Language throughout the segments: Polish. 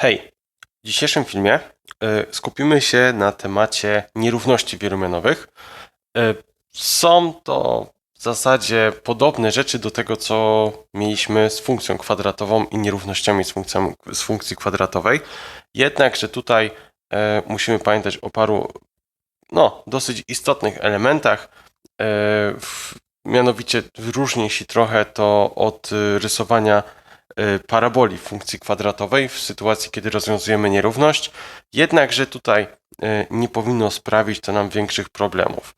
Hej, w dzisiejszym filmie y, skupimy się na temacie nierówności wielomianowych. Y, Są to w zasadzie podobne rzeczy do tego, co mieliśmy z funkcją kwadratową i nierównościami z, funkcją, z funkcji kwadratowej. Jednakże tutaj y, musimy pamiętać o paru no, dosyć istotnych elementach. Mianowicie różni się trochę to od rysowania paraboli funkcji kwadratowej w sytuacji, kiedy rozwiązujemy nierówność. Jednakże tutaj y, nie powinno sprawić to nam większych problemów.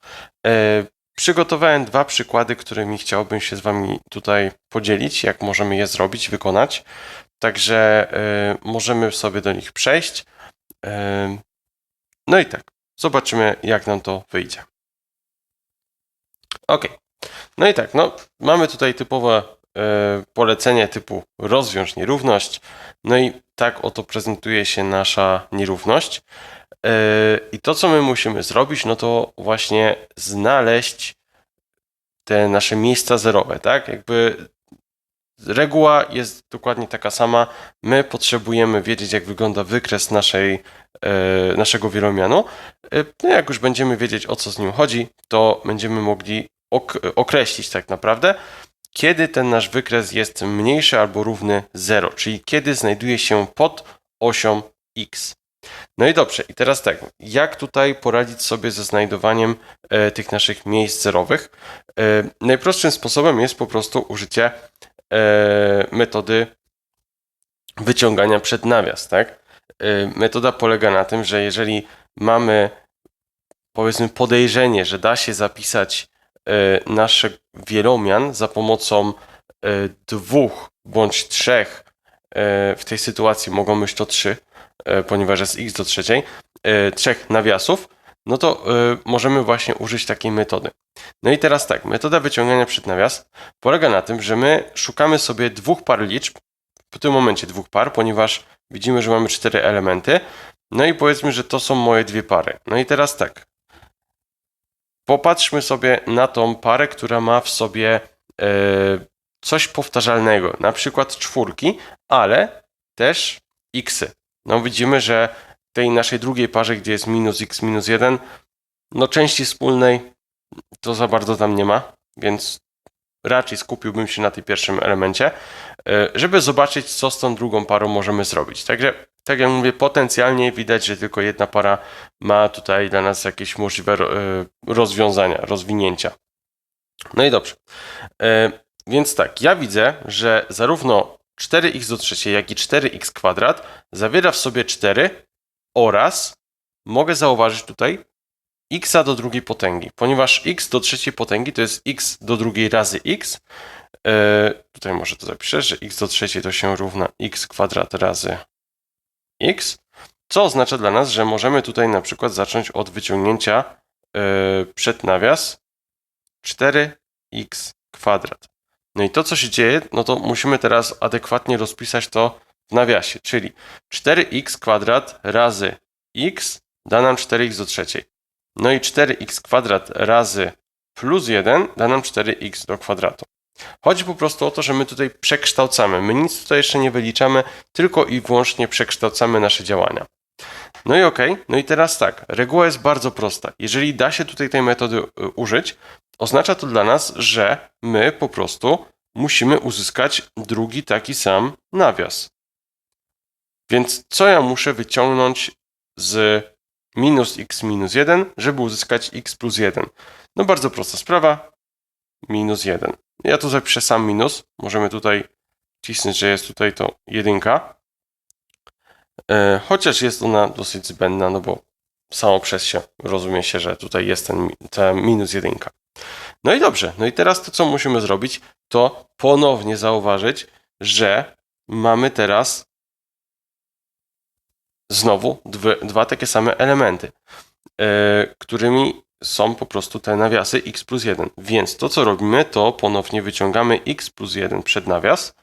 Y, Przygotowałem dwa przykłady, którymi chciałbym się z Wami tutaj podzielić, jak możemy je zrobić, wykonać. Także y, możemy sobie do nich przejść. Y, No i tak, zobaczymy, jak nam to wyjdzie. Ok. No i tak, no, mamy tutaj typowe e, polecenie typu rozwiąż nierówność. No i tak oto prezentuje się nasza nierówność. E, I to, co my musimy zrobić, no to właśnie znaleźć te nasze miejsca zerowe, tak? Jakby reguła jest dokładnie taka sama. My potrzebujemy wiedzieć, jak wygląda wykres naszej, e, naszego wielomianu. No jak już będziemy wiedzieć, o co z nim chodzi, to będziemy mogli ok- określić tak naprawdę, kiedy ten nasz wykres jest mniejszy albo równy 0, czyli kiedy znajduje się pod osią x. No i dobrze, i teraz tak, jak tutaj poradzić sobie ze znajdowaniem e, tych naszych miejsc zerowych? E, najprostszym sposobem jest po prostu użycie e, metody wyciągania przed nawias, tak? E, metoda polega na tym, że jeżeli mamy powiedzmy podejrzenie, że da się zapisać e, nasz wielomian za pomocą e, dwóch bądź trzech, e, w tej sytuacji mogą być to trzy, ponieważ jest x do trzeciej, trzech nawiasów, no to możemy właśnie użyć takiej metody. No i teraz tak, metoda wyciągania przed nawias polega na tym, że my szukamy sobie dwóch par liczb, w tym momencie dwóch par, ponieważ widzimy, że mamy cztery elementy, no i powiedzmy, że to są moje dwie pary. No i teraz tak, Popatrzmy sobie na tą parę, która ma w sobie e, coś powtarzalnego, na przykład czwórki, ale też xy. No widzimy, że tej naszej drugiej parze, gdzie jest minus x minus 1, no części wspólnej to za bardzo tam nie ma, więc raczej skupiłbym się na tej pierwszym elemencie, e, żeby zobaczyć, co z tą drugą parą możemy zrobić. Także, tak jak mówię, potencjalnie widać, że tylko jedna para ma tutaj dla nas jakieś możliwe e, rozwiązania, rozwinięcia. No i dobrze. E, Więc tak, ja widzę, że zarówno 4x do trzeciej, jak i 4x kwadrat zawiera w sobie 4 oraz mogę zauważyć tutaj x do drugiej potęgi, ponieważ x do trzeciej potęgi to jest x do drugiej razy x. E, Tutaj może to zapiszę, że x do trzeciej to się równa x kwadrat razy x, co oznacza dla nas, że możemy tutaj na przykład zacząć od wyciągnięcia e, przed nawias 4x kwadrat. No i to, co się dzieje, no to musimy teraz adekwatnie rozpisać to w nawiasie, czyli 4x kwadrat razy x da nam 4x do trzeciej. No i 4x kwadrat razy plus 1 da nam 4x do kwadratu. Chodzi po prostu o to, że my tutaj przekształcamy. My nic tutaj jeszcze nie wyliczamy, tylko i wyłącznie przekształcamy nasze działania. No i okej, no i teraz tak, reguła jest bardzo prosta. Jeżeli da się tutaj tej metody y, użyć, oznacza to dla nas, że my po prostu musimy uzyskać drugi taki sam nawias. Więc co ja muszę wyciągnąć z minus x minus 1, żeby uzyskać x plus 1? No bardzo prosta sprawa, minus 1. Ja tu zapiszę sam minus, możemy tutaj cisnąć, że jest tutaj to jedynka. E, Chociaż jest ona dosyć zbędna, no bo samo przez się rozumie się, że tutaj jest ten, ta minus jedynka. No i dobrze, no i teraz to, co musimy zrobić, to ponownie zauważyć, że mamy teraz znowu dwie, dwa takie same elementy, e, którymi są po prostu te nawiasy x plus 1. Więc to, co robimy, to ponownie wyciągamy x plus 1 przed nawias,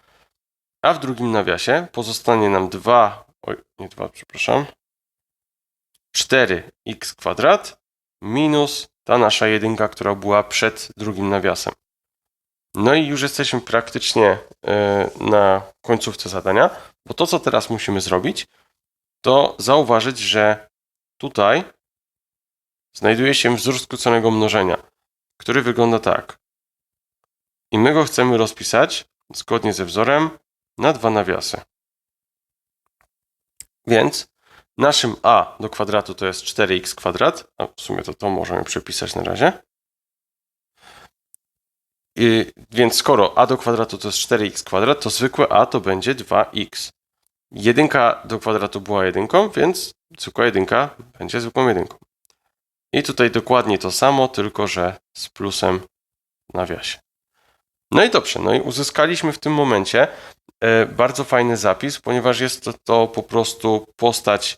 a w drugim nawiasie pozostanie nam 2, oj, nie 2, przepraszam, 4x kwadrat minus ta nasza jedynka, która była przed drugim nawiasem. No i już jesteśmy praktycznie e, na końcówce zadania, bo to, co teraz musimy zrobić, to zauważyć, że tutaj znajduje się wzór skróconego mnożenia, który wygląda tak. I my go chcemy rozpisać zgodnie ze wzorem na dwa nawiasy. Więc naszym a do kwadratu to jest 4x kwadrat, a w sumie to to możemy przepisać na razie. I, więc skoro a do kwadratu to jest 4x kwadrat, to zwykłe a to będzie 2x. Jedynka do kwadratu była jedynką, więc zwykła jedynka będzie zwykłą jedynką. I tutaj dokładnie to samo, tylko że z plusem w nawiasie. No i dobrze, no i uzyskaliśmy w tym momencie e, bardzo fajny zapis, ponieważ jest to, to po prostu postać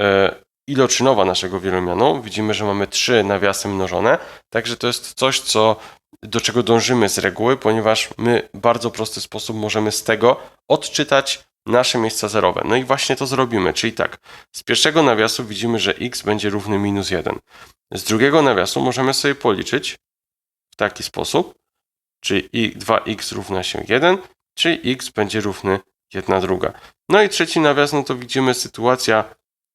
e, iloczynowa naszego wielomianu. Widzimy, że mamy trzy nawiasy mnożone, także to jest coś, co, do czego dążymy z reguły, ponieważ my w bardzo prosty sposób możemy z tego odczytać nasze miejsca zerowe. No i właśnie to zrobimy, czyli tak, z pierwszego nawiasu widzimy, że x będzie równy minus 1. Z drugiego nawiasu możemy sobie policzyć w taki sposób, czyli i 2x równa się 1, czyli x będzie równy 1 druga. No i trzeci nawias, no to widzimy sytuacja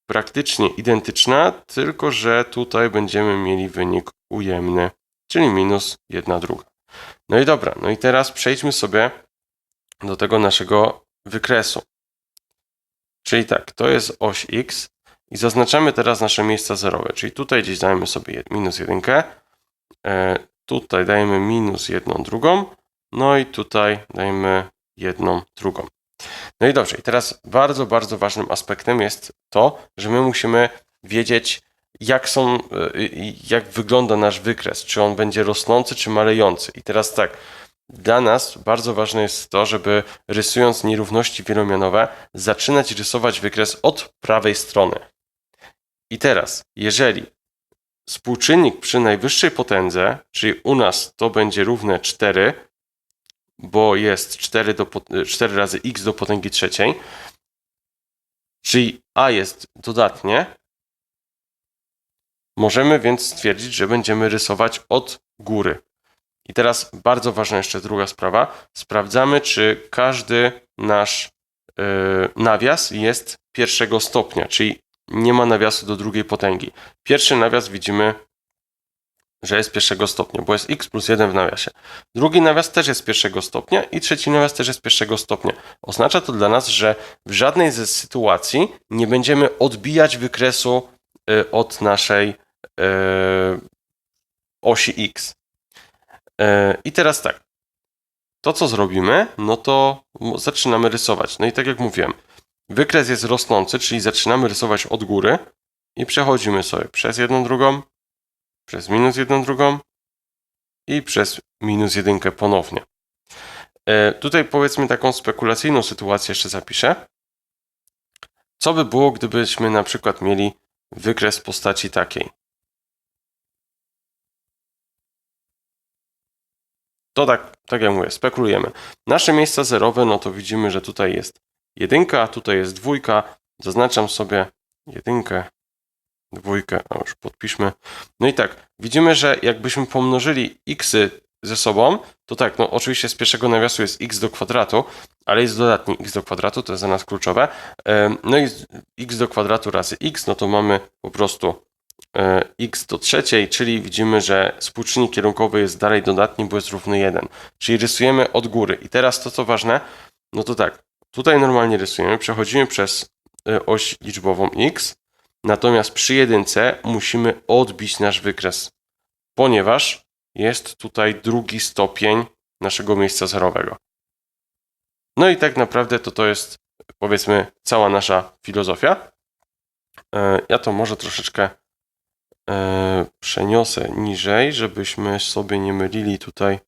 praktycznie identyczna, tylko że tutaj będziemy mieli wynik ujemny, czyli minus 1 druga. No i dobra, no i teraz przejdźmy sobie do tego naszego wykresu. Czyli tak, to jest oś x i zaznaczamy teraz nasze miejsca zerowe, czyli tutaj gdzieś dajemy sobie minus 1, e, tutaj dajemy minus 1 drugą, no i tutaj dajemy jedną drugą. No i dobrze, i teraz bardzo, bardzo ważnym aspektem jest to, że my musimy wiedzieć, jak, są, e, jak wygląda nasz wykres, czy on będzie rosnący, czy malejący. I teraz tak, dla nas bardzo ważne jest to, żeby rysując nierówności wielomianowe, zaczynać rysować wykres od prawej strony. I teraz, jeżeli współczynnik przy najwyższej potędze, czyli u nas to będzie równe 4, bo jest 4, do, 4 razy x do potęgi trzeciej, czyli a jest dodatnie, możemy więc stwierdzić, że będziemy rysować od góry. I teraz bardzo ważna jeszcze druga sprawa. Sprawdzamy, czy każdy nasz yy, nawias jest pierwszego stopnia, czyli nie ma nawiasu do drugiej potęgi. Pierwszy nawias widzimy, że jest pierwszego stopnia, bo jest x plus 1 w nawiasie. Drugi nawias też jest pierwszego stopnia i trzeci nawias też jest pierwszego stopnia. Oznacza to dla nas, że w żadnej ze sytuacji nie będziemy odbijać wykresu y, od naszej y, osi x. E, I teraz tak. To, co zrobimy, no to zaczynamy rysować. No i tak jak mówiłem, wykres jest rosnący, czyli zaczynamy rysować od góry i przechodzimy sobie przez jedną drugą, przez minus jedną drugą i przez minus jedynkę ponownie. E, tutaj powiedzmy taką spekulacyjną sytuację jeszcze zapiszę. Co by było, gdybyśmy na przykład mieli wykres postaci takiej? To tak, tak jak mówię, spekulujemy. Nasze miejsca zerowe, no to widzimy, że tutaj jest jedynka, tutaj jest dwójka. Zaznaczam sobie jedynkę, dwójkę, a już podpiszmy. No i tak, widzimy, że jakbyśmy pomnożyli xy ze sobą, to tak, no oczywiście z pierwszego nawiasu jest x do kwadratu, ale jest dodatni x do kwadratu, to jest dla nas kluczowe. No i x do kwadratu razy x, no to mamy po prostu x do trzeciej, czyli widzimy, że współczynnik kierunkowy jest dalej dodatni, bo jest równy 1. Czyli rysujemy od góry. I teraz to, co ważne, no to tak, tutaj normalnie rysujemy, przechodzimy przez e, oś liczbową x, natomiast przy jedynce musimy odbić nasz wykres, ponieważ jest tutaj drugi stopień naszego miejsca zerowego. No i tak naprawdę to to jest, powiedzmy, cała nasza filozofia. E, ja to może troszeczkę e, przeniosę niżej, żebyśmy sobie nie mylili tutaj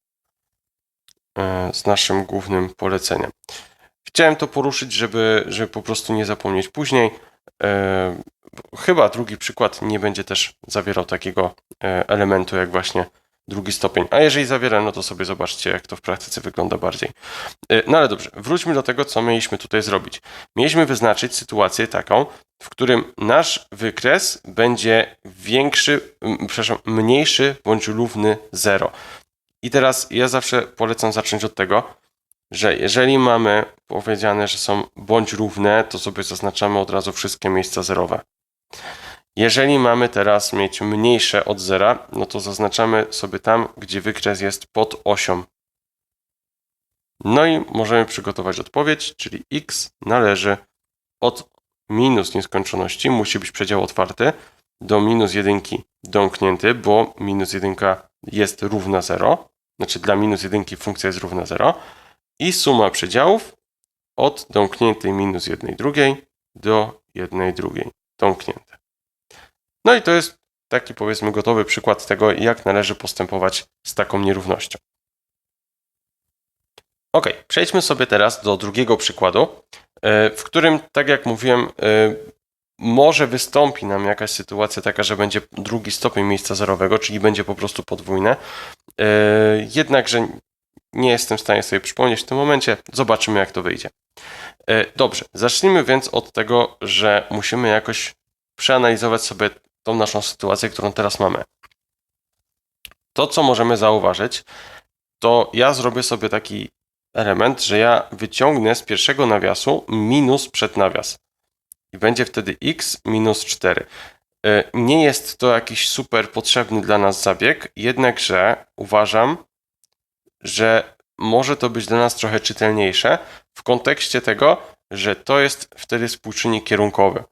e, z naszym głównym poleceniem. Chciałem to poruszyć, żeby, żeby po prostu nie zapomnieć później. E, chyba drugi przykład nie będzie też zawierał takiego e, elementu jak właśnie drugi stopień. A jeżeli zawiera, no to sobie zobaczcie, jak to w praktyce wygląda bardziej. E, no ale dobrze, wróćmy do tego, co mieliśmy tutaj zrobić. Mieliśmy wyznaczyć sytuację taką, w którym nasz wykres będzie większy, przepraszam, mniejszy bądź równy 0. I teraz ja zawsze polecam zacząć od tego, że jeżeli mamy powiedziane, że są bądź równe, to sobie zaznaczamy od razu wszystkie miejsca zerowe. Jeżeli mamy teraz mieć mniejsze od zera, no to zaznaczamy sobie tam, gdzie wykres jest pod osią. No i możemy przygotować odpowiedź, czyli x należy od minus nieskończoności, musi być przedział otwarty, do minus jedynki domknięty, bo minus jedynka jest równa 0. Znaczy dla minus jedynki funkcja jest równa 0. I suma przedziałów od domkniętej minus jednej drugiej do jednej drugiej domknięte. No i to jest taki powiedzmy gotowy przykład tego, jak należy postępować z taką nierównością. Ok, przejdźmy sobie teraz do drugiego przykładu, e, w którym, tak jak mówiłem, e, może wystąpi nam jakaś sytuacja taka, że będzie drugi stopień miejsca zerowego, czyli będzie po prostu podwójne. E, jednakże nie jestem w stanie sobie przypomnieć w tym momencie. Zobaczymy, jak to wyjdzie. Dobrze, zacznijmy więc od tego, że musimy jakoś przeanalizować sobie tą naszą sytuację, którą teraz mamy. To, co możemy zauważyć, to ja zrobię sobie taki element, że ja wyciągnę z pierwszego nawiasu minus przed nawias. I będzie wtedy x minus 4. E, nie jest to jakiś super potrzebny dla nas zabieg, jednakże uważam, że może to być dla nas trochę czytelniejsze w kontekście tego, że to jest wtedy współczynnik kierunkowy.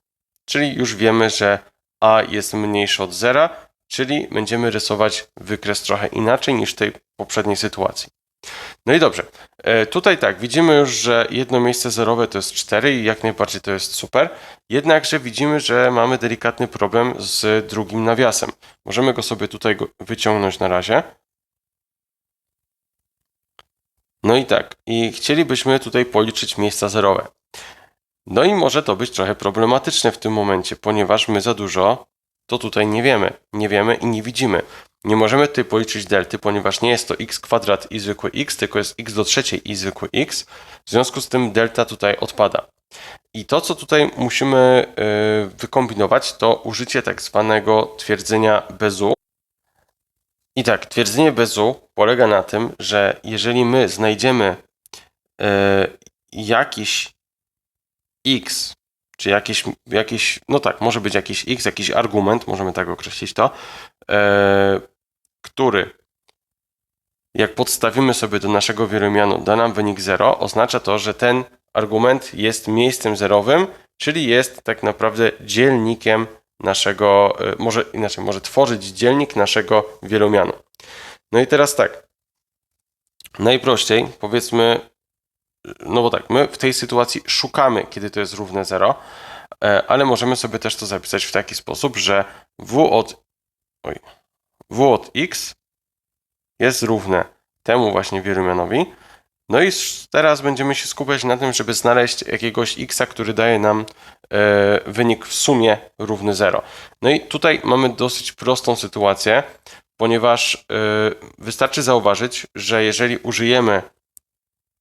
Czyli już wiemy, że a jest mniejsze od zera, czyli będziemy rysować wykres trochę inaczej niż w tej poprzedniej sytuacji. No i dobrze. E, tutaj tak, widzimy już, że jedno miejsce zerowe to jest 4 i jak najbardziej to jest super. Jednakże widzimy, że mamy delikatny problem z drugim nawiasem. Możemy go sobie tutaj wyciągnąć na razie. No i tak, i chcielibyśmy tutaj policzyć miejsca zerowe. No i może to być trochę problematyczne w tym momencie, ponieważ my za dużo to tutaj nie wiemy. Nie wiemy i nie widzimy. Nie możemy tutaj policzyć delty, ponieważ nie jest to x kwadrat i zwykły x, tylko jest x do trzeciej i zwykły x. W związku z tym delta tutaj odpada. I to, co tutaj musimy y, wykombinować, to użycie tak zwanego twierdzenia bezu. I tak, twierdzenie bezu polega na tym, że jeżeli my znajdziemy y, jakiś x, czy jakiś, jakiś, no tak, może być jakiś x, jakiś argument, możemy tak określić to, e, który jak podstawimy sobie do naszego wielomianu, da nam wynik 0, oznacza to, że ten argument jest miejscem zerowym, czyli jest tak naprawdę dzielnikiem naszego, e, może inaczej, może tworzyć dzielnik naszego wielomianu. No i teraz tak, najprościej powiedzmy, no bo tak, my w tej sytuacji szukamy, kiedy to jest równe 0, e, ale możemy sobie też to zapisać w taki sposób, że w od, oj, w od x jest równe temu właśnie wielomianowi. No i teraz będziemy się skupiać na tym, żeby znaleźć jakiegoś x, który daje nam e, wynik w sumie równy 0. No i tutaj mamy dosyć prostą sytuację, ponieważ e, wystarczy zauważyć, że jeżeli użyjemy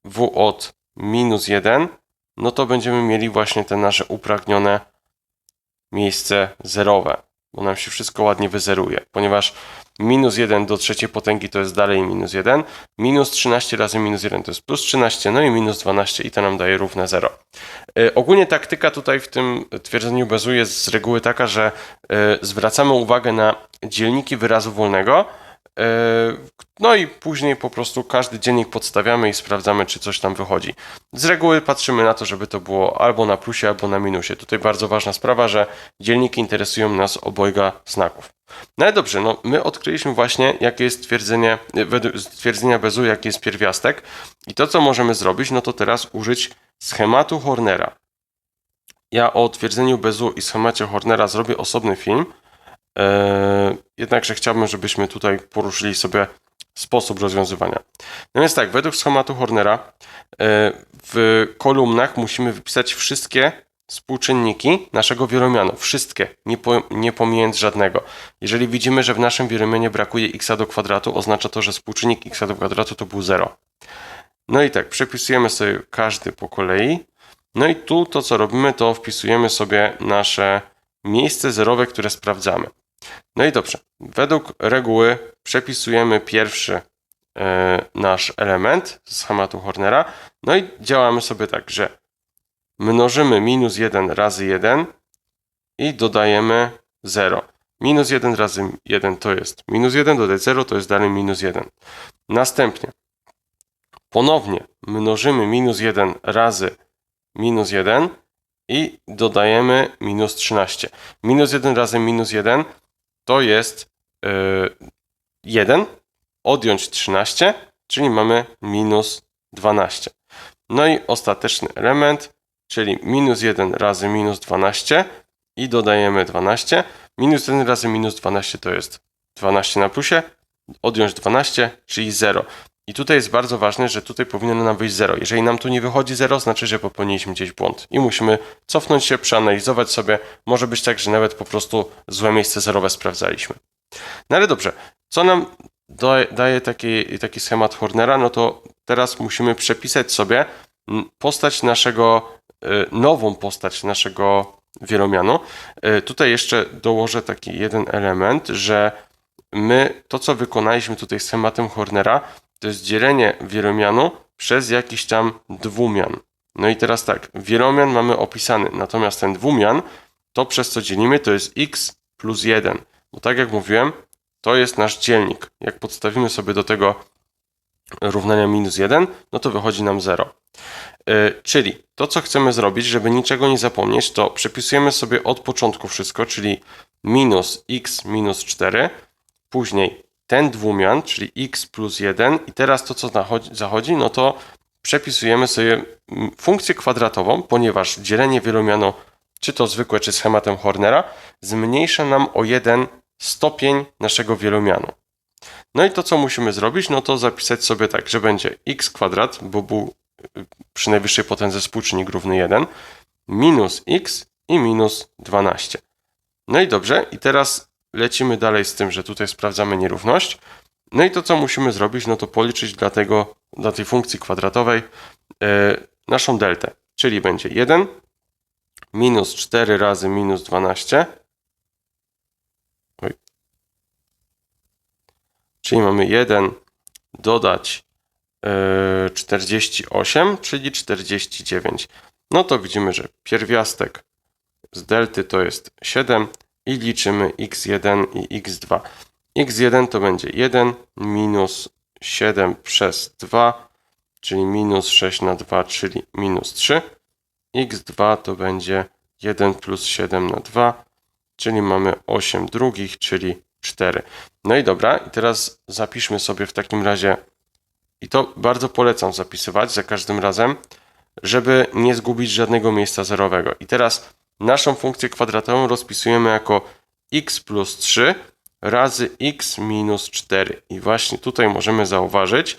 w od minus 1, no to będziemy mieli właśnie te nasze upragnione miejsce zerowe, bo nam się wszystko ładnie wyzeruje, ponieważ minus 1 do trzeciej potęgi to jest dalej minus 1, minus 13 razy minus 1 to jest plus 13, no i minus 12 i to nam daje równe 0. Yy, ogólnie taktyka tutaj w tym twierdzeniu bezu jest z reguły taka, że yy, zwracamy uwagę na dzielniki wyrazu wolnego, no i później po prostu każdy dziennik podstawiamy i sprawdzamy, czy coś tam wychodzi. Z reguły patrzymy na to, żeby to było albo na plusie, albo na minusie. Tutaj bardzo ważna sprawa, że dzielniki interesują nas obojga znaków. No ale dobrze, no my odkryliśmy właśnie, jakie jest twierdzenie, według stwierdzenia bezu, jaki jest pierwiastek. I to, co możemy zrobić, no to teraz użyć schematu Hornera. Ja o twierdzeniu bezu i schemacie Hornera zrobię osobny film, E, jednakże chciałbym, żebyśmy tutaj poruszyli sobie sposób rozwiązywania. No więc tak, według schematu Hornera e, w kolumnach musimy wypisać wszystkie współczynniki naszego wielomianu. Wszystkie, nie, po, nie pomijając żadnego. Jeżeli widzimy, że w naszym wielomianie brakuje x do kwadratu, oznacza to, że współczynnik x do kwadratu to był 0. No i tak, przepisujemy sobie każdy po kolei. No i tu to, co robimy, to wpisujemy sobie nasze miejsce zerowe, które sprawdzamy. No i dobrze. Według reguły przepisujemy pierwszy e, nasz element z schematu Hornera. No i działamy sobie tak, że mnożymy minus 1 razy 1 i dodajemy 0. Minus 1 razy 1 to jest minus 1, dodać 0 to jest dalej minus 1. Następnie ponownie mnożymy minus 1 razy minus 1 i dodajemy minus 13. Minus 1 razy minus 1 to jest yy, 1, odjąć 13, czyli mamy minus 12. No i ostateczny element, czyli minus 1 razy minus 12 i dodajemy 12. Minus 1 razy minus 12 to jest 12 na plusie, odjąć 12, czyli 0. I tutaj jest bardzo ważne, że tutaj powinno nam wyjść 0. Jeżeli nam tu nie wychodzi 0, znaczy, że popełniliśmy gdzieś błąd. I musimy cofnąć się, przeanalizować sobie. Może być tak, że nawet po prostu złe miejsce zerowe sprawdzaliśmy. No ale dobrze, co nam daje taki, taki schemat Hornera? No to teraz musimy przepisać sobie postać naszego, y, nową postać naszego wielomianu. Y, tutaj jeszcze dołożę taki jeden element, że my to, co wykonaliśmy tutaj schematem Hornera, to jest dzielenie wielomianu przez jakiś tam dwumian. No i teraz tak, wielomian mamy opisany, natomiast ten dwumian, to przez co dzielimy, to jest x plus 1. Bo tak jak mówiłem, to jest nasz dzielnik. Jak podstawimy sobie do tego równania minus 1, no to wychodzi nam 0. Yy, czyli to, co chcemy zrobić, żeby niczego nie zapomnieć, to przepisujemy sobie od początku wszystko, czyli minus x minus 4, później ten dwumian, czyli x plus 1 i teraz to, co zachodzi, no to przepisujemy sobie funkcję kwadratową, ponieważ dzielenie wielomianu, czy to zwykłe, czy schematem Hornera, zmniejsza nam o jeden stopień naszego wielomianu. No i to, co musimy zrobić, no to zapisać sobie tak, że będzie x kwadrat, bo był y, przy najwyższej potędze współczynnik równy 1, minus x i minus 12. No i dobrze, i teraz lecimy dalej z tym, że tutaj sprawdzamy nierówność. No i to, co musimy zrobić, no to policzyć dla, tego, dla tej funkcji kwadratowej yy, naszą deltę, czyli będzie 1 minus 4 razy minus 12. Oj. Czyli mamy 1 dodać yy, 48, czyli 49. No to widzimy, że pierwiastek z delty to jest 7, i liczymy x1 i x2. x1 to będzie 1 minus 7 przez 2, czyli minus 6 na 2, czyli minus 3. x2 to będzie 1 plus 7 na 2, czyli mamy 8 drugich, czyli 4. No i dobra, i teraz zapiszmy sobie w takim razie, i to bardzo polecam zapisywać za każdym razem, żeby nie zgubić żadnego miejsca zerowego. I teraz naszą funkcję kwadratową rozpisujemy jako x plus 3 razy x minus 4. I właśnie tutaj możemy zauważyć,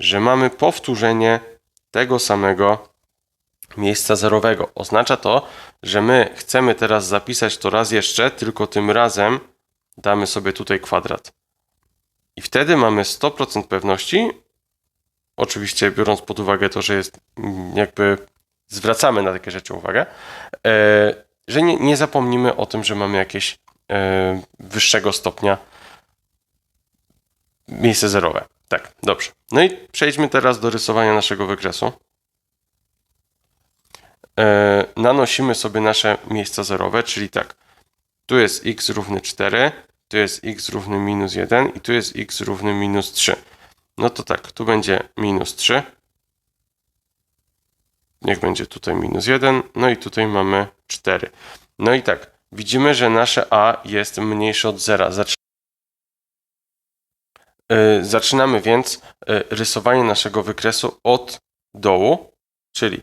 że mamy powtórzenie tego samego miejsca zerowego. Oznacza to, że my chcemy teraz zapisać to raz jeszcze, tylko tym razem damy sobie tutaj kwadrat. I wtedy mamy 100% pewności, oczywiście biorąc pod uwagę to, że jest jakby zwracamy na takie rzeczy uwagę, e, że nie, nie zapomnimy o tym, że mamy jakieś e, wyższego stopnia miejsce zerowe. Tak, dobrze. No i przejdźmy teraz do rysowania naszego wykresu. E, nanosimy sobie nasze miejsca zerowe, czyli tak, tu jest x równy 4, tu jest x równy minus 1 i tu jest x równy minus 3. No to tak, tu będzie minus 3, Niech będzie tutaj minus 1, no i tutaj mamy 4. No i tak, widzimy, że nasze a jest mniejsze od 0. E, zaczynamy więc e, rysowanie naszego wykresu od dołu, czyli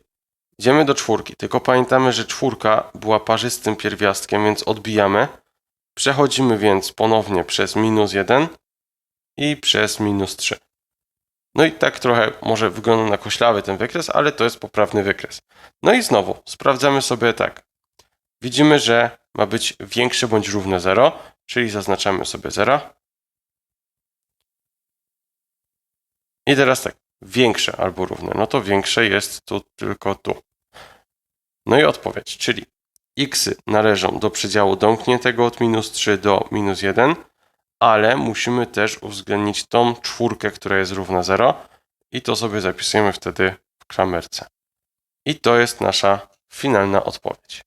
idziemy do czwórki, tylko pamiętamy, że czwórka była parzystym pierwiastkiem, więc odbijamy. Przechodzimy więc ponownie przez minus 1 i przez minus 3. No i tak trochę może wygląda na koślawy ten wykres, ale to jest poprawny wykres. No i znowu sprawdzamy sobie tak. Widzimy, że ma być większe bądź równe 0, czyli zaznaczamy sobie 0. I teraz tak, większe albo równe. No to większe jest tu tylko tu. No i odpowiedź, czyli x należą do przedziału domkniętego od minus 3 do minus 1, ale musimy też uwzględnić tą czwórkę, która jest równa 0 i to sobie zapisujemy wtedy w klamerce. I to jest nasza finalna odpowiedź.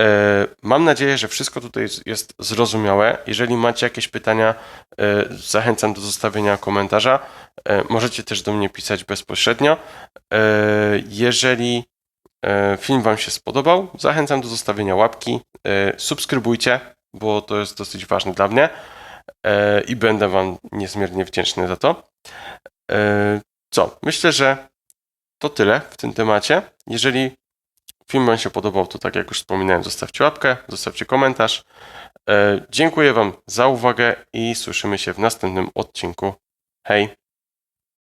E, Mam nadzieję, że wszystko tutaj jest- zrozumiałe. Jeżeli macie jakieś pytania, e, zachęcam do zostawienia komentarza. E, Możecie też do mnie pisać bezpośrednio. Jeżeli film Wam się spodobał, zachęcam do zostawienia łapki. Subskrybujcie, bo to jest dosyć ważne dla mnie i będę Wam niezmiernie wdzięczny za to. E, Co? Myślę, że to tyle w tym temacie. Jeżeli film Wam się podobał, to tak jak już wspominałem, zostawcie łapkę, zostawcie komentarz. E, Dziękuję Wam za uwagę i słyszymy się w następnym odcinku. Hej!